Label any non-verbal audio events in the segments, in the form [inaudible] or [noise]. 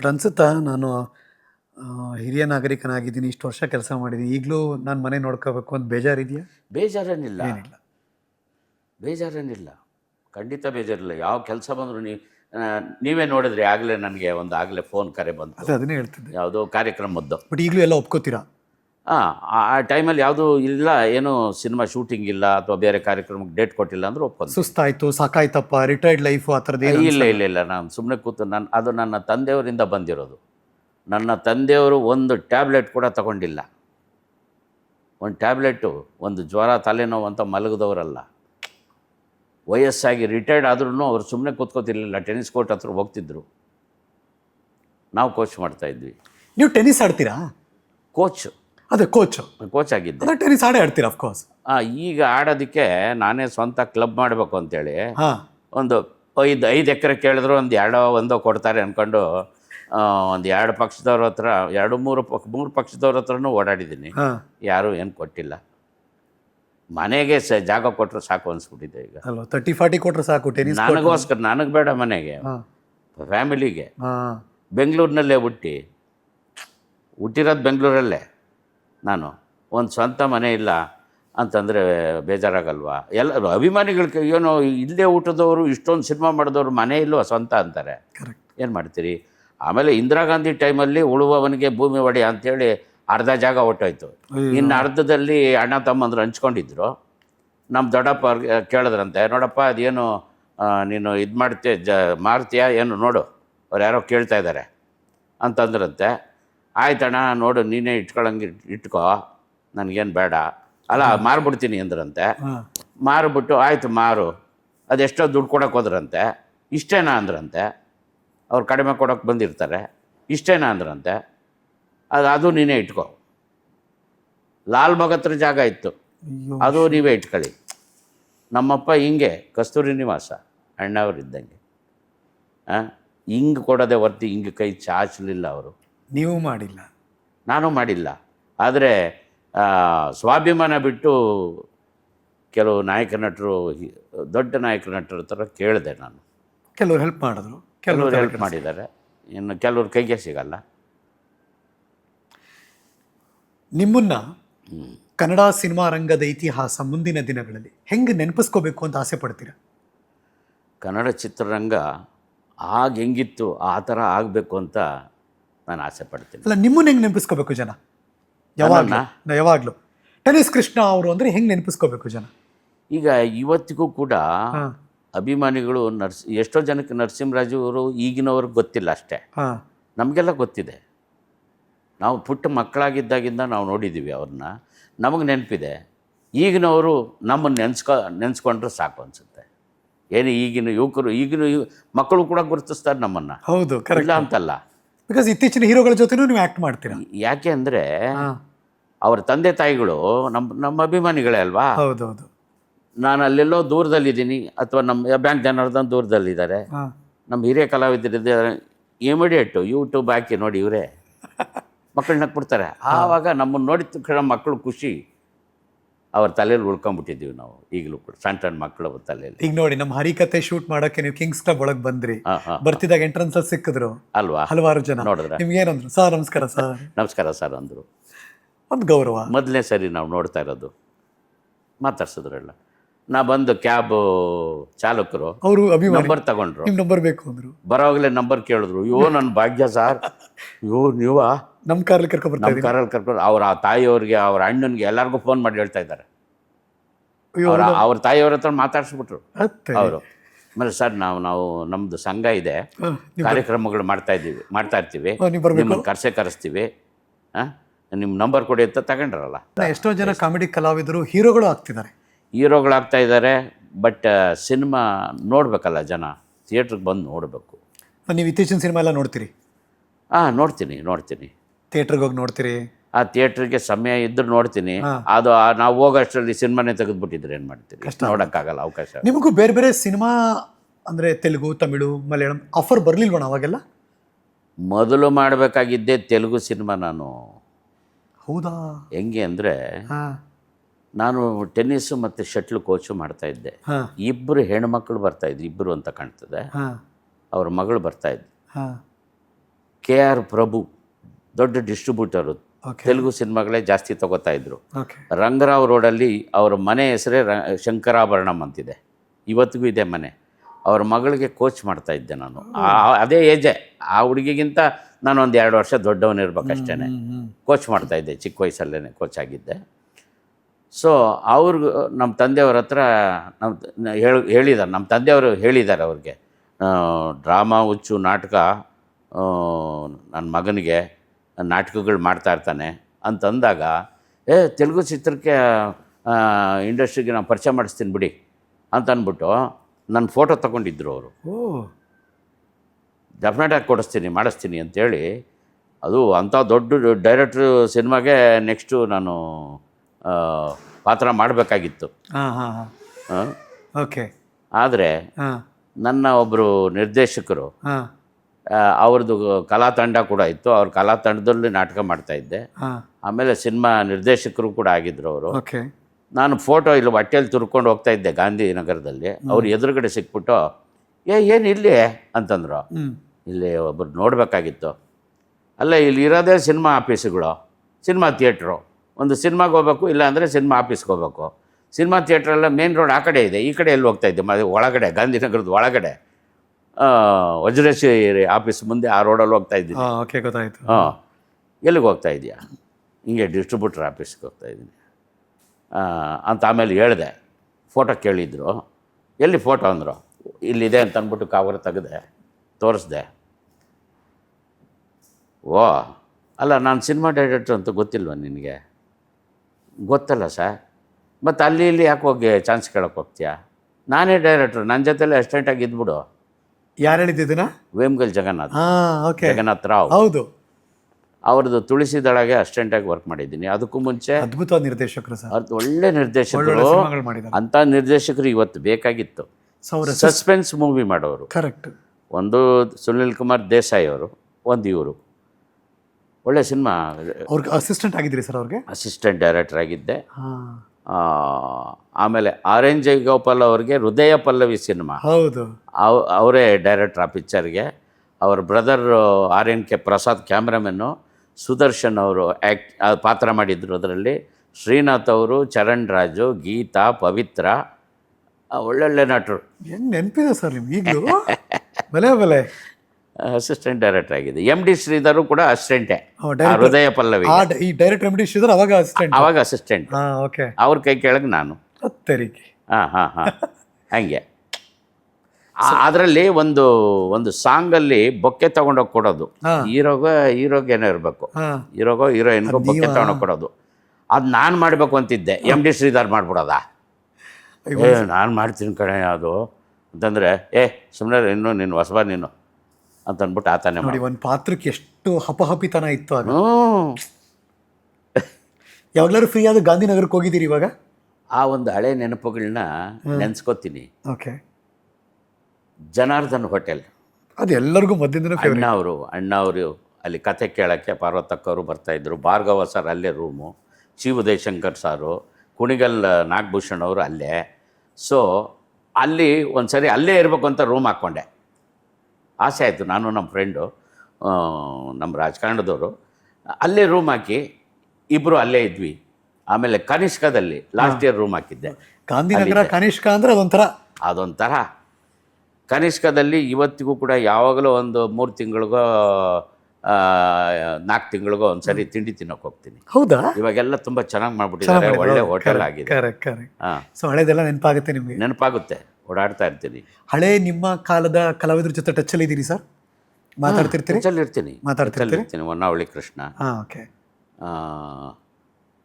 But ಅನ್ಸುತ್ತಾ ನಾನು ಹಿರಿಯ ನಾಗರಿಕನಾಗಿದ್ದೀನಿ ಇಷ್ಟು ವರ್ಷ ಕೆಲಸ ಮಾಡಿದ್ದೀನಿ ಈಗಲೂ ನಾನು ಮನೆ ನೋಡ್ಕೋಬೇಕು ಅಂತ ಬೇಜಾರಿದೆಯಾ? ಬೇಜಾರೇನಿಲ್ಲ. ಏನಿಲ್ಲ. ಬೇಜಾರೇನಿಲ್ಲ. ಖಂಡಿತ ಬೇಜಾರಿಲ್ಲ. ಯಾವ ಕೆಲಸ ಬಂದರೂ ನೀವು ನೀವೇ ನೋಡಿದ್ರಿ ಆಗಲೇ ನನಗೆ ಒಂದು ಆಗಲೇ ಫೋನ್ ಕರೆ ಬಂತು. ಅದೇ ಅದನ್ನೇ ಹೇಳ್ತಿದ್ದೆ. ಯಾವುದೋ ಕಾರ್ಯಕ್ರಮದ್ದು. ಬಟ್ ಈಗಲೂ ಎಲ್ಲ ಒಪ್ಕೋತೀರಾ? ಹಾಂ ಆ ಟೈಮಲ್ಲಿ ಯಾವುದೂ ಇಲ್ಲ ಏನು ಸಿನಿಮಾ ಶೂಟಿಂಗ್ ಇಲ್ಲ ಅಥವಾ ಬೇರೆ ಕಾರ್ಯಕ್ರಮಕ್ಕೆ ಡೇಟ್ ಕೊಟ್ಟಿಲ್ಲ ಅಂದ್ರೆ ಒಪ್ಪಂದು ಸುಸ್ತಾಯ್ತು ಸಾಕಾಯ್ತಪ್ಪ ರಿಟೈರ್ಡ್ ಲೈಫ್ ಆ ಥರದ್ದು ಇಲ್ಲ ಇಲ್ಲ ಇಲ್ಲ ನಾನು ಸುಮ್ಮನೆ ಕೂತು ನನ್ನ ಅದು ನನ್ನ ತಂದೆಯವರಿಂದ ಬಂದಿರೋದು. ನನ್ನ ತಂದೆಯವರು ಒಂದು ಟ್ಯಾಬ್ಲೆಟ್ ಕೂಡ ತಗೊಂಡಿಲ್ಲ. ಒಂದು ಟ್ಯಾಬ್ಲೆಟು ಒಂದು ಜ್ವರ ತಲೆನೋವು ಅಂತ ಮಲಗಿದವರಲ್ಲ. ವಯಸ್ಸಾಗಿ ರಿಟೈರ್ಡ್ ಆದ್ರೂ ಅವ್ರು ಸುಮ್ಮನೆ ಕೂತ್ಕೋತಿರ್ಲಿಲ್ಲ ಟೆನಿಸ್ ಕೋರ್ಟ್ ಹತ್ರ ಹೋಗ್ತಿದ್ರು. ನಾವು ಕೋಚ್ ಮಾಡ್ತಾಯಿದ್ವಿ ನೀವು ಟೆನಿಸ್ ಆಡ್ತೀರಾ? ಕೋಚ್. ಅದೇ ಕೋಚ್ ಕೋಚ್ ಆಗಿದ್ದೆ. ಟೆನಿಸ್ ಆಡೇ ಆಡ್ತೀರಾ ಅಫ್ಕೋರ್ಸ್ ಆ, ಈಗ ಆಡೋದಕ್ಕೆ ನಾನೇ ಸ್ವಂತ ಕ್ಲಬ್ ಮಾಡಬೇಕು ಅಂತೇಳಿ ಹಾಂ. ಒಂದು ಐದು ಐದು ಎಕರೆ ಕೇಳಿದ್ರು ಒಂದು ಎರಡೋ ಒಂದೋ ಕೊಡ್ತಾರೆ ಅಂದ್ಕೊಂಡು ಒಂದು ಎರಡು ಪಕ್ಷದವ್ರ ಹತ್ರ ಎರಡು ಮೂರು ಪಕ್ ಮೂರು ಪಕ್ಷದವ್ರ ಹತ್ರನೂ ಓಡಾಡಿದ್ದೀನಿ. ಹಾಂ. ಯಾರೂ ಏನು ಕೊಟ್ಟಿಲ್ಲ. ಮನೆಗೆ ಸ ಜಾಗ ಕೊಟ್ಟರು ಸಾಕು ಅನ್ಸ್ಬಿಟ್ಟಿದ್ದೆ ಈಗ. ಅಲ್ವಾ? ತರ್ಟಿ ಫಾರ್ಟಿ ಕೊಟ್ಟರು ಸಾಕು ಟೆನಿಸ್ ನನಗೋಸ್ಕರ ನನಗೆ ಬೇಡ ಮನೆಗೆ. ಹಾಂ. ಫ್ಯಾಮಿಲಿಗೆ ಹಾಂ. ಬೆಂಗಳೂರಿನಲ್ಲೇ ಹುಟ್ಟಿ. ಹುಟ್ಟಿರೋದು ಬೆಂಗಳೂರಲ್ಲೇ. ನಾನು ಒಂದು ಸ್ವಂತ ಮನೆ ಇಲ್ಲ ಅಂತಂದರೆ ಬೇಜಾರಾಗಲ್ವಾ? ಎಲ್ಲ ಅಭಿಮಾನಿಗಳ ಏನೋ ಇಲ್ಲದೆ ಊಟದವರು ಇಷ್ಟೊಂದು ಸಿನಿಮಾ ಮಾಡಿದವರು ಮನೆ ಇಲ್ವಾ ಸ್ವಂತ ಅಂತಾರೆ. ಏನು ಮಾಡ್ತೀರಿ? ಆಮೇಲೆ ಇಂದಿರಾ ಗಾಂಧಿ ಟೈಮಲ್ಲಿ ಉಳುವವನಿಗೆ ಭೂಮಿ ಒಡೆಯ ಅಂತೇಳಿ ಅರ್ಧ ಜಾಗ ಹೊಟ್ಟೋಯ್ತು ಇನ್ನು ಅರ್ಧದಲ್ಲಿ ಅಣ್ಣ ತಮ್ಮಂದ್ರು ಹಂಚ್ಕೊಂಡಿದ್ರು. ನಮ್ಮ ದೊಡ್ಡಪ್ಪ ಅವ್ರಿಗೆ ಕೇಳಿದ್ರಂತೆ ನೋಡಪ್ಪ ಅದೇನು ನೀನು ಇದು ಮಾಡ್ತೀಯ ಜ ಮಾರ್ತೀಯ ಏನು ನೋಡು ಅವ್ರು ಯಾರೋ ಕೇಳ್ತಾ ಇದ್ದಾರೆ ಅಂತಂದ್ರಂತೆ. ಆಯ್ತಣ್ಣ ನೋಡು ನೀನೇ ಇಟ್ಕೊಳಂಗೆ ಇಟ್ಕೋ. ನನಗೇನು ಬೇಡ. ಅಲ್ಲ ಮಾರ್ಬಿಡ್ತೀನಿ ಅಂದ್ರಂತೆ. ಮಾರುಬಿಟ್ಟು ಆಯಿತು ಮಾರು. ಅದೆಷ್ಟೋ ದುಡ್ಡು ಕೊಡೋಕೆ ಹೋದ್ರಂತೆ. ಇಷ್ಟೇನಾ ಅಂದ್ರಂತೆ. ಅವ್ರು ಕಡಿಮೆ ಕೊಡೋಕೆ ಬಂದಿರ್ತಾರೆ. ಇಷ್ಟೇನಾ ಅಂದ್ರಂತೆ. ಅದು ಅದು ನೀನೇ ಇಟ್ಕೋ. ಲಾಲ್ ಭಗತ್ರ ಜಾಗ ಇತ್ತು. ಅದು ನೀವೇ ಇಟ್ಕೊಳ್ಳಿ. ನಮ್ಮಪ್ಪ ಹಿಂಗೆ ಕಸ್ತೂರಿ ನಿವಾಸ ಅಣ್ಣವರಿದ್ದಂಗೆ ಹಾಂ ಹಿಂಗೆ ಕೊಡೋದೇ ಹೊರ್ತು ಹಿಂಗೆ ಕೈ ಚಾಚಲಿಲ್ಲ ಅವರು. ನೀವು ಮಾಡಿಲ್ಲ. ನಾನು ಮಾಡಿಲ್ಲ. ಆದರೆ ಸ್ವಾಭಿಮಾನ ಬಿಟ್ಟು ಕೆಲವು ನಾಯಕ ನಟರು ದೊಡ್ಡ ನಾಯಕ ನಟರ ಹತ್ರ ಕೇಳಿದೆ ನಾನು. ಕೆಲವರು ಹೆಲ್ಪ್ ಮಾಡಿದ್ರು. ಕೆಲವರು ಕೆಲವರು ಹೆಲ್ಪ್ ಮಾಡಿದ್ದಾರೆ. ಇನ್ನು ಕೆಲವ್ರ ಕೈಗೆ ಸಿಗಲ್ಲ. ನಿಮ್ಮನ್ನು ಕನ್ನಡ ಸಿನಿಮಾ ರಂಗದ ಇತಿಹಾಸ ಮುಂದಿನ ದಿನಗಳಲ್ಲಿ ಹೆಂಗೆ ನೆನಪಿಸ್ಕೋಬೇಕು ಅಂತ ಆಸೆ ಪಡ್ತೀರಾ? ಕನ್ನಡ ಚಿತ್ರರಂಗ ಆಗ ಹೆಂಗಿತ್ತು ಆ ಥರ ಆಗಬೇಕು ಅಂತ ನಾನು ಆಸೆ ಪಡ್ತೀನಿ. ಅಲ್ಲ ನಿಮ್ಮನ್ನ ಹೆಂಗೆ ನೆನಪಿಸ್ಕೋಬೇಕು ಜನ? ಯಾವಾಗಲೂ. ಯಾವಾಗಲೂ. ಟೆನಿಸ್ ಕೃಷ್ಣ ಅವರು ಅಂದರೆ ಹೆಂಗೆ ನೆನಪಿಸ್ಕೋಬೇಕು ಜನ? ಈಗ ಇವತ್ತಿಗೂ ಕೂಡ ಅಭಿಮಾನಿಗಳು ನರ್ಸ್ ಎಷ್ಟೋ ಜನಕ್ಕೆ ನರಸಿಂಹರಾಜು ಅವರು ಈಗಿನವ್ರಿಗೆ ಗೊತ್ತಿಲ್ಲ ಅಷ್ಟೇ. ನಮಗೆಲ್ಲ ಗೊತ್ತಿದೆ. ನಾವು ಪುಟ್ಟ ಮಕ್ಕಳಾಗಿದ್ದಾಗಿಂದ ನಾವು ನೋಡಿದ್ದೀವಿ ಅವ್ರನ್ನ. ನಮಗೆ ನೆನಪಿದೆ. ಈಗಿನವರು ನಮ್ಮನ್ನು ನೆನೆಸ್ಕೊ ನೆನೆಸ್ಕೊಂಡ್ರೆ ಸಾಕು ಅನಿಸುತ್ತೆ. ಏನು ಈಗಿನ ಯುವಕರು ಈಗಿನ ಮಕ್ಕಳು ಕೂಡ ಗುರುತಿಸ್ತಾರೆ ನಮ್ಮನ್ನು. ಹೌದು ಕರೆಕ್ಟ್ ಇಲ್ಲ ಅಂತಲ್ಲ. ಬಿಕಾಸ್ ಇತ್ತೀಚಿನ ಹೀರೋಗಳ ಜೊತೆನೂ ನೀವು ಆ್ಯಕ್ಟ್ ಮಾಡ್ತೀರಾ? ಯಾಕೆ ಅಂದರೆ ಅವ್ರ ತಂದೆ ತಾಯಿಗಳು ನಮ್ಮ ನಮ್ಮ ಅಭಿಮಾನಿಗಳೇ ಅಲ್ವಾ? ಹೌದೌದು. ಹೌದು ನಾನು ಅಲ್ಲೆಲ್ಲೋ ದೂರದಲ್ಲಿದ್ದೀನಿ ಅಥವಾ ನಮ್ಮ ಬ್ಯಾಂಕ್ ಜನಾರ್ದನ್ ದೂರದಲ್ಲಿದ್ದಾರೆ. ನಮ್ಮ ಹಿರಿಯ ಕಲಾವಿದರಿದ್ದಾರೆ ಇಮಿಡಿಯೇಟು ಯೂಟ್ಯೂಬ್ ಹಾಕಿ ನೋಡಿ ಇವರೇ. [laughs] ಮಕ್ಕಳನ್ನ ಬಿಡ್ತಾರೆ ಆವಾಗ ನಮ್ಮನ್ನು ನೋಡಿದ ತಕ್ಷಣ ಮಕ್ಕಳು ಖುಷಿ. ಅವ್ರ ತಲೆಯಲ್ಲಿ ಉಳ್ಕೊಂಬಿಟ್ಟಿದ್ದೀವಿ ನಾವು ಈಗಲೂ ಕೂಡ. ಸಣ್ಣ ಸಣ್ಣ ಮಕ್ಕಳು ತಲೆಯಲ್ಲಿ. ಈಗ ನೋಡಿ ನಮ್ಮ ಹರಿಕತೆ ಶೂಟ್ ಮಾಡೋಕ್ಕೆ ನೀವು ಕಿಂಗ್ಸ್ ಕ್ಲಬ್ ಒಳಗೆ ಬಂದ್ರಿ. ಬರ್ತಿದ್ದಾಗ ಎಂಟ್ರೆನ್ಸ್ ಅಲ್ಲಿ ಸಿಕ್ಕಿದ್ರು. ಅಲ್ವಾ? ಹಲವಾರು ಜನ. ನೋಡಿದ್ರೆ. ನಿಮ್ಗೆ ಏನಂದ್ರು? ಸರ್ ನಮಸ್ಕಾರ ಸರ್. ನಮಸ್ಕಾರ ಸರ್ ಅಂದರು. ಒಂದು ಗೌರವ. ಮೊದಲನೇ ಸರಿ ನಾವು ನೋಡ್ತಾ ಇರೋದು. ಮಾತಾಡ್ಸಿದ್ರಲ್ಲ. ನಾ ಬಂದು ಕ್ಯಾಬ್ ಚಾಲಕರು ಅವರು ಅಭಿ ನಂಬರ್ ತಗೊಂಡ್ರು. ನಿಮ್ಮ ನಂಬರ್ ಬೇಕು ಅಂದ್ರು. ಬರೋವಾಗಲೇ ನಂಬರ್ ಕೇಳಿದ್ರು. ಅಯ್ಯೋ ನನ್ನ ಭಾಗ್ಯ ಸರ್. ಅಯ್ಯೋ ನೀವಾ? ನಮ್ ಕಾರಲ್ಲಿ ಕರ್ಕೊಂಡ್ ಬರ್ತಾ ನಮ್ಮ ಕಾರಲ್ಲಿ ಕರ್ಕೊಂಡು ಅವ್ರ ಆ ತಾಯಿಯವ್ರಿಗೆ ಅವ್ರ ಅಣ್ಣನಿಗೆ ಎಲ್ಲರಿಗೂ ಫೋನ್ ಮಾಡಿ ಹೇಳ್ತಾ ಇದ್ದಾರೆ. ಅವರ ಅವ್ರ ತಾಯಿಯವ್ರ ಹತ್ರ ಮಾತಾಡಿಸ್ಬಿಟ್ರು. ಅವರು. ಆಮೇಲೆ ಸರ್ ನಾವು ನಾವು ನಮ್ಮದು ಸಂಘ ಇದೆ. ಕಾರ್ಯಕ್ರಮಗಳು ಮಾಡ್ತಾ ಇದ್ದೀವಿ ಮಾಡ್ತಾ ಇರ್ತೀವಿ. ನಿಮ್ಮನ್ನು ಕರ್ಸೆ ಕರೆಸ್ತೀವಿ. ಹಾಂ? ನಿಮ್ಮ ನಂಬರ್ ಕೊಡಿ ಅಂತ ತಗೊಂಡ್ರಲ್ಲ. ಎಷ್ಟೋ ಜನ ಕಾಮಿಡಿ ಕಲಾವಿದರು ಹೀರೋಗಳು ಆಗ್ತಿದ್ದಾರೆ. ಹೀರೋಗಳಾಗ್ತಾ ಇದ್ದಾರೆ ಬಟ್ ಸಿನಿಮಾ ನೋಡಬೇಕಲ್ಲ ಜನ. ಥಿಯೇಟ್ರಿಗೆ ಬಂದು ನೋಡಬೇಕು. ನೀವು ಇತ್ತೀಚಿನ ಸಿನಿಮಾ ಎಲ್ಲ ನೋಡ್ತೀರಿ? ಹಾಂ ನೋಡ್ತೀನಿ ನೋಡ್ತೀನಿ. ಥಿಯೇಟ್ರಿಗೆ ಹೋಗಿ ನೋಡ್ತೀರಿ? ಆ ಥಿಯೇಟ್ರಿಗೆ ಸಮಯ ಇದ್ದರೂ ನೋಡ್ತೀನಿ. ಅದು ನಾವು ಹೋಗೋಷ್ಟರಲ್ಲಿ ಸಿನಿಮಾನೇ ತೆಗೆದುಬಿಟ್ಟಿದ್ರೆ ಏನು ಮಾಡ್ತೀರಿ? ನೋಡೋಕ್ಕಾಗಲ್ಲ ಅವಕಾಶ. ನಿಮಗೂ ಬೇರೆ ಬೇರೆ ಸಿನಿಮಾ ಅಂದರೆ ತೆಲುಗು ತಮಿಳು ಮಲಯಾಳಂ ಆಫರ್ ಬರಲಿಲ್ವಣ ಅವಾಗೆಲ್ಲ? ಮೊದಲು ಮಾಡಬೇಕಾಗಿದ್ದೆ ತೆಲುಗು ಸಿನಿಮಾ ನಾನು. ಹೌದಾ? ಹೆಂಗೆ ಅಂದರೆ ಹಾ. ನಾನು ಟೆನ್ನಿಸ್ ಮತ್ತು ಶಟ್ಲ್ ಕೋಚು ಮಾಡ್ತಾ ಇದ್ದೆ. ಇಬ್ಬರು ಹೆಣ್ಮಕ್ಳು ಬರ್ತಾಯಿದ್ರು ಇಬ್ಬರು ಅಂತ ಕಾಣ್ತದೆ. ಹಾ. ಅವ್ರ ಮಗಳು ಬರ್ತಾ ಹಾ. K R Prabhu. ದೊಡ್ಡ ಡಿಸ್ಟ್ರಿಬ್ಯೂಟರು ತೆಲುಗು ಸಿನಿಮಾಗಳೇ ಜಾಸ್ತಿ ತಗೋತಾ ಇದ್ರು. ರಂಗರಾವ್ ರೋಡಲ್ಲಿ ಅವ್ರ ಮನೆ ಹೆಸರೇ ರ ಶಂಕರಾಭರಣಂ ಅಂತಿದೆ. ಇವತ್ತಿಗೂ ಇದೆ ಮನೆ. ಅವ್ರ ಮಗಳಿಗೆ ಕೋಚ್ ಮಾಡ್ತಾ ಇದ್ದೆ ನಾನು. ಅದೇ ಏಜೆ ಆ ಹುಡುಗಿಗಿಂತ ನಾನು ಒಂದು ಎರಡು ವರ್ಷ ದೊಡ್ಡವನಿರ್ಬೇಕಷ್ಟೇ ಕೋಚ್ ಮಾಡ್ತಾ ಇದ್ದೆ. ಚಿಕ್ಕ ವಯಸ್ಸಲ್ಲೇ ಕೋಚ್ ಆಗಿದ್ದೆ. ಸೊ ಅವ್ರಿಗೂ ನಮ್ಮ ತಂದೆಯವ್ರ ಹತ್ರ ನಮ್ಮ ಹೇಳಿ ಹೇಳಿದ್ದಾರೆ ನಮ್ಮ ತಂದೆಯವರು ಹೇಳಿದ್ದಾರೆ ಅವ್ರಿಗೆ. ಡ್ರಾಮಾ ಹುಚ್ಚು ನಾಟಕ ನನ್ನ ಮಗನಿಗೆ ನಾಟಕಗಳು ಮಾಡ್ತಾ ಇರ್ತಾನೆ ಅಂತಂದಾಗ ಏ ತೆಲುಗು ಚಿತ್ರಕ್ಕೆ ಇಂಡಸ್ಟ್ರಿಗೆ ನಾನು ಪರಿಚಯ ಮಾಡಿಸ್ತೀನಿ ಬಿಡಿ ಅಂತ ಅಂದ್ಬಿಟ್ಟು ನನ್ನ ಫೋಟೋ ತಗೊಂಡಿದ್ರು ಅವರು. ಓ. ಡೆಫಿನೆಟಾಗಿ ಕೊಡಿಸ್ತೀನಿ ಮಾಡಿಸ್ತೀನಿ ಅಂತೇಳಿ ಅದು ಅಂಥ ದೊಡ್ಡ ಡೈರೆಕ್ಟ್ರು ಸಿನಿಮಾಗೆ ನೆಕ್ಸ್ಟು ನಾನು ಪಾತ್ರ ಮಾಡಬೇಕಾಗಿತ್ತು. ಹಾಂ ಹಾಂ ಹಾಂ. ಓಕೆ. ಆದರೆ ನನ್ನ ಒಬ್ಬರು ನಿರ್ದೇಶಕರು ಅವ್ರದ್ದು ಕಲಾ ತಂಡ ಕೂಡ ಇತ್ತು. ಅವ್ರ ಕಲಾ ತಂಡದಲ್ಲಿ ನಾಟಕ ಮಾಡ್ತಾ ಇದ್ದೆ. ಆಮೇಲೆ ಸಿನಿಮಾ ನಿರ್ದೇಶಕರು ಕೂಡ ಆಗಿದ್ರು ಅವರು. ಓಕೆ. ನಾನು ಫೋಟೋ ಇಲ್ಲಿ ಹೊಟ್ಟೆಯಲ್ಲಿ ತುರ್ಕೊಂಡು ಹೋಗ್ತಾ ಇದ್ದೆ ಗಾಂಧಿನಗರದಲ್ಲಿ. ಅವ್ರು ಎದುರುಗಡೆ ಸಿಕ್ಬಿಟ್ಟು ಏ ಏನು ಇಲ್ಲಿ? ಅಂತಂದ್ರು. ಇಲ್ಲಿ ಒಬ್ಬರು ನೋಡಬೇಕಾಗಿತ್ತು. ಅಲ್ಲ ಇಲ್ಲಿ ಇರೋದೇ ಸಿನಿಮಾ ಆಫೀಸುಗಳು. Cinema theatre. ಒಂದು ಸಿನಿಮಾಗೆ ಹೋಗ್ಬೇಕು ಇಲ್ಲಾಂದರೆ ಸಿನಿಮಾ ಆಫೀಸ್ಗೆ ಹೋಗ್ಬೇಕು. ಸಿನಿಮಾ ಥಿಯೇಟ್ರೆಲ್ಲ ಮೇನ್ ರೋಡ್ ಆ ಕಡೆ ಇದೆ. ಈ ಕಡೆ ಎಲ್ಲಿ ಹೋಗ್ತಾ ಇದ್ದೆ? ಒಳಗಡೆ ಗಾಂಧಿನಗರದ ಒಳಗಡೆ. ವಜ್ರೇಶ್ವರಿ ಆಫೀಸ್ ಮುಂದೆ ಆ ರೋಡಲ್ಲಿ ಹೋಗ್ತಾ ಇದ್ದೀನಿ. ಹಾಂ ಓಕೆ ಗೊತ್ತಾಯಿತು. ಹಾಂ ಎಲ್ಲಿಗೆ ಹೋಗ್ತಾ ಇದೆಯಾ? ಹಿಂಗೆ ಡಿಸ್ಟ್ರಿಬ್ಯೂಟ್ರ್ ಆಫೀಸ್ಗೆ ಹೋಗ್ತಾ ಇದ್ದೀನಿ ಅಂತ ಆಮೇಲೆ ಹೇಳಿದೆ ಫೋಟೋ ಕೇಳಿದ್ರು. ಎಲ್ಲಿ ಫೋಟೋ ಅಂದರು? ಇಲ್ಲಿದೆ ಅಂತ ಅಂದ್ಬಿಟ್ಟು ಕಾವರ ತೆಗೆದೆ ತೋರಿಸ್ದೆ. ಓ ಅಲ್ಲ ನಾನು ಸಿನಿಮಾ ಡೈರೆಕ್ಟ್ರ್ ಅಂತ ಗೊತ್ತಿಲ್ವ ನಿನಗೆ? ಗೊತ್ತಲ್ಲ ಸರ್. ಮತ್ತು ಅಲ್ಲಿ ಇಲ್ಲಿ ಯಾಕೆ ಹೋಗಿ ಚಾನ್ಸ್ ಕೇಳೋಕೆ ಹೋಗ್ತೀಯಾ? ನಾನೇ ಡೈರೆಕ್ಟ್ರು ನನ್ನ ಜೊತೆಲಿ ಅಸ್ಟೆಂಟಾಗಿ ಇದ್ಬಿಡು. ಯಾರು ಹೇಳಿದ್ದನ್ನ ವೇಮ್ಗಲ್ ಜಗನ್ನಾಥ್. ಓಕೆ ಜಗನ್ನಾಥ್ ರಾವ್. ಹೌದು. ಅವ್ರದ್ದು ತುಳಸಿ ದಳಗೆ ಅಸ್ಟೆಂಟಾಗಿ ವರ್ಕ್ ಮಾಡಿದ್ದೀನಿ. ಅದಕ್ಕೂ ಮುಂಚೆ ಅದ್ಭುತ ನಿರ್ದೇಶಕರು ಸರ್. ಒಳ್ಳೆ ನಿರ್ದೇಶಕರು. ಅಂತ ಅಂಥ ನಿರ್ದೇಶಕರು ಇವತ್ತು ಬೇಕಾಗಿತ್ತು. ಸಸ್ಪೆನ್ಸ್ ಮೂವಿ ಮಾಡೋರು. ಕರೆಕ್ಟ್ ಒಂದು ಸುನಿಲ್ ಕುಮಾರ್ ದೇಸಾಯಿ ಅವರು ಒಂದು ಇವರು. ಒಳ್ಳೆ ಸಿನಿಮಾ. ಅವ್ರಿಗೆ ಅಸಿಸ್ಟೆಂಟ್ ಆಗಿದ್ರಿ ಸರ್ ಅವ್ರಿಗೆ? ಅಸಿಸ್ಟೆಂಟ್ ಡೈರೆಕ್ಟರ್ ಆಗಿದ್ದೆ. ಆಮೇಲೆ ಆರ್ ಎನ್ ಜಯಗೋಪಾಲ್ ಅವ್ರಿಗೆ ಹೃದಯ ಪಲ್ಲವಿ ಸಿನಿಮಾ. ಹೌದು. ಅವ್ ಅವರೇ ಡೈರೆಕ್ಟ್ರ್ ಆ ಪಿಕ್ಚರ್ಗೆ. ಅವ್ರ brother R N K Prasad cameraman Sudarshan ಅವರು ಆ್ಯಕ್ಟ್ ಪಾತ್ರ ಮಾಡಿದ್ರು ಅದರಲ್ಲಿ. ಶ್ರೀನಾಥ್ ಅವರು ಚರಣ್ ರಾಜು ಗೀತಾ ಪವಿತ್ರ ಒಳ್ಳೊಳ್ಳೆ ನಟರು. ಹೆಂಗೆ ನೆನಪಿದೆ ಸರ್ ನಿಮ್ಗೆ ಈಗಲೂ? ಬಲೆ [laughs] ಬಲೆ ಅಸಿಸ್ಟೆಂಟ್ ಡೈರೆಕ್ಟರ್ ಆಗಿದೆ. ಎಂ ಡಿ ಶ್ರೀಧರು ಕೂಡ ಅಸಿಸ್ಟೆಂಟೇ ಹೃದಯ ಪಲ್ಲವಿ ಆ ಡೈರೆಕ್ಟರ್ ಈ ಡೈರೆಕ್ಟ್ ರೆಮಿಡಿ ಶ್ರೀಧರ್ ಅವಾಗ ಅಸಿಸ್ಟೆಂಟ್ ಅವಾಗ ಅಸಿಸ್ಟೆಂಟ್ ಓಕೆ ಅವ್ರ ಕೈ ಕೆಳಗೆ ನಾನು. ಹಾಂ ಹಾಂ ಹಾಂ. ಹಂಗೆ. ಅದರಲ್ಲಿ ಒಂದು ಒಂದು ಸಾಂಗಲ್ಲಿ ಬೊಕ್ಕೆ ತಗೊಂಡೋಗಿ ಕೊಡೋದು. ಹೀರೋಗ ಏನೋ ಇರಬೇಕು. ಹೀರೋಗ ಹೀರೋಯಿನ್ಗೋ ಬೊಕ್ಕೆ? ತಗೊಂಡೋಗಿ ಕೊಡೋದು. ಅದು ನಾನು ಮಾಡಬೇಕು ಅಂತಿದ್ದೆ. ಎಂ ಡಿ ಶ್ರೀಧರ್ ಮಾಡ್ಬಿಡೋದ? ನಾನು ಮಾಡ್ತೀನಿ ಕಣೆ ಅದು. ಅಂತಂದರೆ ಏ ಸುಮ್ಮನೆ ಇನ್ನು ನೀನು ಹೊಸಬ ನೀನು. ಅಂತ ಅಂದ್ಬಿಟ್ಟು ಆತಾನೆ ನೋಡಿ ಮಾಡಿ ಒಂದು ಪಾತ್ರಕ್ಕೆ ಎಷ್ಟು ಹಪಹಪಿತನ ಇತ್ತು ಅದು ಹ್ಞೂ. ಯಾವಾಗ್ಲಾರು ಫ್ರೀ ಆದ ಗಾಂಧಿನಗರಕ್ಕೆ ಹೋಗಿದ್ದೀರಿ ಇವಾಗ? ಆ ಒಂದು ಹಳೆ ನೆನಪುಗಳನ್ನ ನೆನೆಸ್ಕೋತೀನಿ. ಓಕೆ. ಜನಾರ್ದನ್ ಹೋಟೆಲ್. ಅದು ಎಲ್ಲರಿಗೂ ಮಧ್ಯದಿಂದ ಅಣ್ಣ ಅವರು ಅಣ್ಣ ಅವರು ಅಲ್ಲಿ ಕತೆ ಕೇಳೋಕ್ಕೆ ಪಾರ್ವತಕ್ಕವರು ಬರ್ತಾಯಿದ್ರು ಭಾರ್ಗವ ಸರ್ ಅಲ್ಲೇ ರೂಮು ಶಿವ ಉದಯಶಂಕರ್ ಸಾರು ಕುಣಿಗಲ್ ನಾಗಭೂಷಣ್ ಅವರು ಅಲ್ಲೇ. ಸೊ ಅಲ್ಲಿ ಒಂದು ಸರಿ ಅಲ್ಲೇ ಇರಬೇಕು ಅಂತ ರೂಮ್ ಹಾಕ್ಕೊಂಡೆ ಆಸೆ ಆಯಿತು. ನಾನು ನಮ್ಮ ಫ್ರೆಂಡು ನಮ್ಮ ರಾಜಕಾರಣದವರು. ಅಲ್ಲೇ ರೂಮ್ ಹಾಕಿ ಇಬ್ಬರು ಅಲ್ಲೇ ಇದ್ವಿ. ಆಮೇಲೆ ಕನಿಷ್ಕದಲ್ಲಿ ಲಾಸ್ಟ್ ಇಯರ್ ರೂಮ್ ಹಾಕಿದ್ದೆ. ಗಾಂಧಿನಗರ ಕನಿಷ್ಕ ಅಂದರೆ ಅದೊಂಥರ. ಅದೊಂಥರ. ಕನಿಷ್ಕದಲ್ಲಿ ಇವತ್ತಿಗೂ ಕೂಡ ಯಾವಾಗಲೂ ಒಂದು ಮೂರು ತಿಂಗಳಿಗೋ ನಾಲ್ಕು ತಿಂಗಳಿಗೋ ಒಂದು ಸರಿ ತಿಂಡಿ ತಿನ್ನೋಕೆ ಹೋಗ್ತೀನಿ. ಹೌದಾ? ಇವಾಗೆಲ್ಲ ತುಂಬ ಚೆನ್ನಾಗಿ ಮಾಡಿಬಿಟ್ಟಿದ್ದಾರೆ. ಒಳ್ಳೆ ಹೋಟೆಲ್ ಆಗಿದೆ. ಸೊ ಹಳೆದೆಲ್ಲ ನೆನಪಾಗುತ್ತೆ ನಿಮಗೆ? ನೆನಪಾಗುತ್ತೆ. ಓಡಾಡ್ತಾ ಇರ್ತೀನಿ. ಹಳೆ ನಿಮ್ಮ ಕಾಲದ ಕಲಾವಿದರ ಜೊತೆ ಟಚಲ್ಲಿ ಇದ್ದೀರಿ ಸರ್? ಮಾತಾಡ್ತಿರ್ತೀರಿ? ಟಚ್ಚಲ್ಲಿ ಇರ್ತೀನಿ. ಮಾತಾಡ್ತಿರ್ತೀನಿ ಇರ್ತೀನಿ. ಹೊನ್ನಾವಳಿ ಕೃಷ್ಣ. ಹಾಂ ಓಕೆ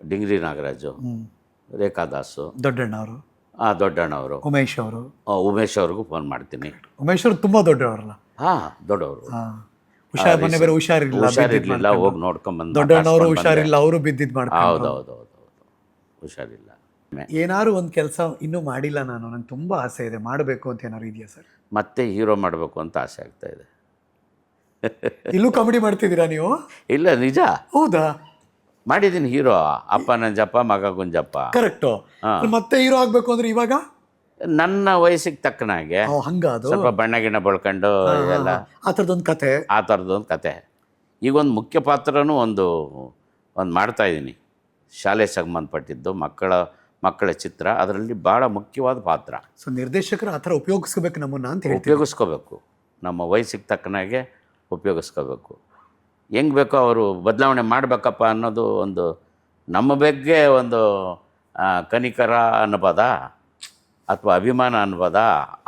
ಡಿಂಗ್ರಿ ನಾಗರಾಜು. ರೇಖಾ ರೇಖಾದಾಸು. ದೊಡ್ಡಣ್ಣ ಅವರು. ಆ, ದೊಡ್ಡಣ್ಣವರು ಉಮೇಶ್ ಅವರು. ಆ, ಉಮೇಶ್ ಅವ್ರಿಗೂ ಫೋನ್ ಮಾಡ್ತೀನಿ. ಉಮೇಶ್ ಅವರು ತುಂಬ ದೊಡ್ಡವರಲ್ಲ? ಹಾ ದೊಡ್ಡವರು. ಹಾಂ. ಹುಷಾರ್ ಮನೆ ಬೇರೆ ಹುಷಾರಿಲ್ಲ ಹುಷಾರಿರಲಿಲ್ಲ ಹೋಗಿ ನೋಡ್ಕೊಂಬಂದು ದೊಡ್ಡಣ್ಣವರು ಹುಷಾರಿಲ್ಲ ಅವರು ಬಿದ್ದಿದ್ದು ಮಾಡ್ಕೊಂಡು. ಹೌದು ಹೌದು ಹೌದು ಹೌದು ಹುಷಾರಿಲ್ಲ. ಏನಾದ್ರು ಒಂದು ಕೆಲಸ ಇನ್ನೂ ಮಾಡಿಲ್ಲ ನಾನು. ನಂಗೆ ತುಂಬ ಆಸೆ ಇದೆ. ಮಾಡಬೇಕು ಅಂತ ಏನಾದ್ರು ಇದೆಯಾ ಸರ್? ಮತ್ತೆ ಹೀರೋ ಮಾಡಬೇಕು ಅಂತ ಆಸೆ ಆಗ್ತಾ ಇದೆ. ಇಲ್ಲೂ ಕಾಮಿಡಿ ಮಾಡ್ತಿದ್ದೀರಾ ನೀವು? ಇಲ್ಲ ನಿಜ. ಹೌದಾ? ಮಾಡಿದ್ದೀನಿ ಹೀರೋ. ಅಪ್ಪ ನಂಜಪ್ಪ ಮಗ ಗುಂಜಪ್ಪ. ಕರೆಕ್ಟು. ಮತ್ತೆ ಹೀರೋ ಆಗ್ಬೇಕು ಅಂದ್ರೆ ಇವಾಗ? ನನ್ನ ವಯಸ್ಸಿಗೆ ತಕ್ಕನಾಗೆ ಓ, ಹಂಗ ಅದು? ಸ್ವಲ್ಪ ಬಣ್ಣ ಗಿಣ್ಣ ಬಳ್ಕೊಂಡು ಇದೆಲ್ಲ ಆ ಥರದೊಂದು ಕತೆ? ಆ ಥರದೊಂದು ಕತೆ. ಈಗ ಒಂದು ಮುಖ್ಯ ಪಾತ್ರನೂ ಒಂದು ಒಂದು ಮಾಡ್ತಾ ಇದ್ದೀನಿ. ಶಾಲೆ ಸಂಬಂಧಪಟ್ಟಿದ್ದು ಮಕ್ಕಳ ಮಕ್ಕಳ ಚಿತ್ರ ಅದರಲ್ಲಿ ಭಾಳ ಮುಖ್ಯವಾದ ಪಾತ್ರ. ಸೊ ನಿರ್ದೇಶಕರು ಆ ಥರ ಉಪಯೋಗಿಸ್ಕೋಬೇಕು ನಮ್ಮನ್ನು ಅಂತ ಹೇಳಿ ಉಪಯೋಗಿಸ್ಕೋಬೇಕು. ನಮ್ಮ ವಯಸ್ಸಿಗೆ ತಕ್ಕನಾಗೆ ಉಪಯೋಗಿಸ್ಕೋಬೇಕು. ಹೆಂಗೆ ಬೇಕೋ ಅವರು ಬದಲಾವಣೆ ಮಾಡಬೇಕಪ್ಪ ಅನ್ನೋದು ಒಂದು ನಮ್ಮ ಬಗ್ಗೆ ಒಂದು ಕನಿಕರ ಅನ್ನಬೋದ ಅಥವಾ ಅಭಿಮಾನ ಅನ್ಬೋದ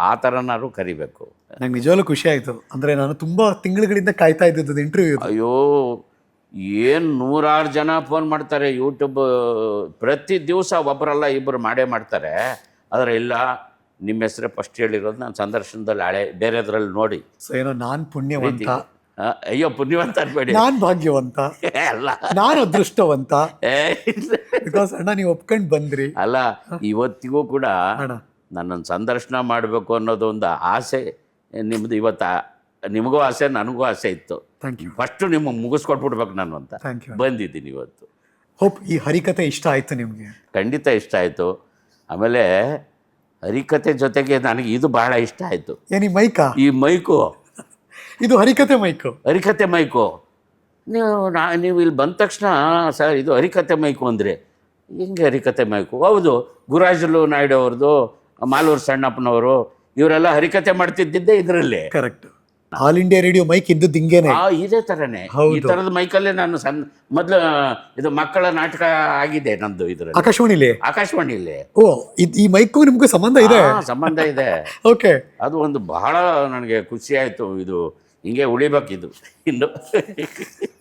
ಆ ಥರನಾದ್ರು ಕರಿಬೇಕು. ನಂಗೆ ನಿಜವಾಗ್ಲೂ ಖುಷಿ ಆಯಿತು. ಅಂದರೆ ನಾನು ತುಂಬ ತಿಂಗಳುಗಳಿಂದ ಕಾಯ್ತಾ ಇದ್ದಿದ್ದು ಇಂಟರ್ವ್ಯೂ ಅಯ್ಯೋ ಏನು ನೂರಾರು ಜನ ಫೋನ್ ಮಾಡ್ತಾರೆ ಯೂಟ್ಯೂಬ್ ಪ್ರತಿ ದಿವಸ ಒಬ್ಬರಲ್ಲ ಇಬ್ಬರು ಮಾಡೇ ಮಾಡ್ತಾರೆ. ಆದರೆ ಇಲ್ಲ ನಿಮ್ಮ ಹೆಸರೇ ಫಸ್ಟ್ ಹೇಳಿರೋದು ನಾನು ಸಂದರ್ಶನದಲ್ಲಿ ಹಳೆ ಬೇರೆದ್ರಲ್ಲಿ ನೋಡಿ. ಸೊ ಏನೋ ನಾನು ಪುಣ್ಯವಂತ. ಅಯ್ಯೋ ಪುಣ್ಯವಂತ ಅನ್ಬೇಡಿ. ನಾನು ಭಾಗ್ಯವಂತ. [laughs] ಅಲ್ಲ. ನಾನು ಅದೃಷ್ಟವಂತ. ಬಿಕಾಸ್ ಅಣ್ಣ ನೀವು ಒಪ್ಕೊಂಡು ಬಂದ್ರಿ. ಅಲ್ಲ ಇವತ್ತಿಗೂ ಕೂಡ ನನ್ನನ್ನು ಸಂದರ್ಶನ ಮಾಡಬೇಕು ಅನ್ನೋದು ಒಂದು ಆಸೆ ನಿಮ್ಮದು ಇವತ್ತು ನಿಮಗೂ ಆಸೆ ನನಗೂ ಆಸೆ ಇತ್ತು. ಥ್ಯಾಂಕ್ ಯು ಫಸ್ಟು ನಿಮಗೆ ಮುಗಿಸ್ಕೊಟ್ಬಿಡ್ಬೇಕು ನಾನು ಅಂತ. ಥ್ಯಾಂಕ್ ಯು ಬಂದಿದ್ದೀನಿ ಇವತ್ತು. ಹೋಪ್ ಈ ಹರಿಕತೆ ಇಷ್ಟ ಆಯಿತು ನಿಮಗೆ? ಖಂಡಿತ ಇಷ್ಟ ಆಯಿತು. ಆಮೇಲೆ ಹರಿಕತೆ ಜೊತೆಗೆ ನನಗೆ ಇದು ಬಹಳ ಇಷ್ಟ ಆಯಿತು. ಏನಿ ಮೈಕಾ? ಈ ಮೈಕು. [laughs] ಇದು ಹರಿಕತೆ ಮೈಕು. ಹರಿಕತೆ ಮೈಕು. ನೀವು ನಾ ನೀವು ಇಲ್ಲಿ ಬಂದ ತಕ್ಷಣ ಸರ್ ಇದು ಹರಿಕತೆ ಮೈಕು ಅಂದರೆ ಹೆಂಗೆ ಹರಿಕತೆ ಮೈಕು? ಹೌದು ಗುರಾಜಲು ನಾಯ್ಡು ಅವ್ರದ್ದು ಮಾಲೂರು ಸಣ್ಣಪ್ಪನವರು ಇವರೆಲ್ಲ ಹರಿಕತೆ ಮಾಡ್ತಿದ್ದಿದ್ದೆ ಇದರಲ್ಲಿ. Correct All India Radio mic ಇದ್ದು ಹಿಂಗೇನೆ. ಆ ಇದೇ ತರನೇ. ಈ ತರದ ಮೈಕಲ್ಲೇ ನಾನು ಸಣ್ಣ ಮೊದಲು ಇದು ಮಕ್ಕಳ ನಾಟಕ ಆಗಿದೆ ನಂದು ಇದರಲ್ಲಿ. ಆಕಾಶವಾಣಿಲಿ? ಆಕಾಶವಾಣಿಯಲ್ಲಿ ಓ ಇದ್- ಈ ಮೈಕು ನಿಮ್ಗೂ ಸಂಬಂಧ ಇದೆ? ಆ, ಸಂಬಂಧ ಇದೆ. [laughs] ಓಕೆ. ಅದು ಒಂದು ಬಹಳ ನನಗೆ ಖುಷಿ ಆಯ್ತು ಇದು ಹಿಂಗೆ ಉಳಿಬೇಕಿದು. ಇನ್ನು. [laughs]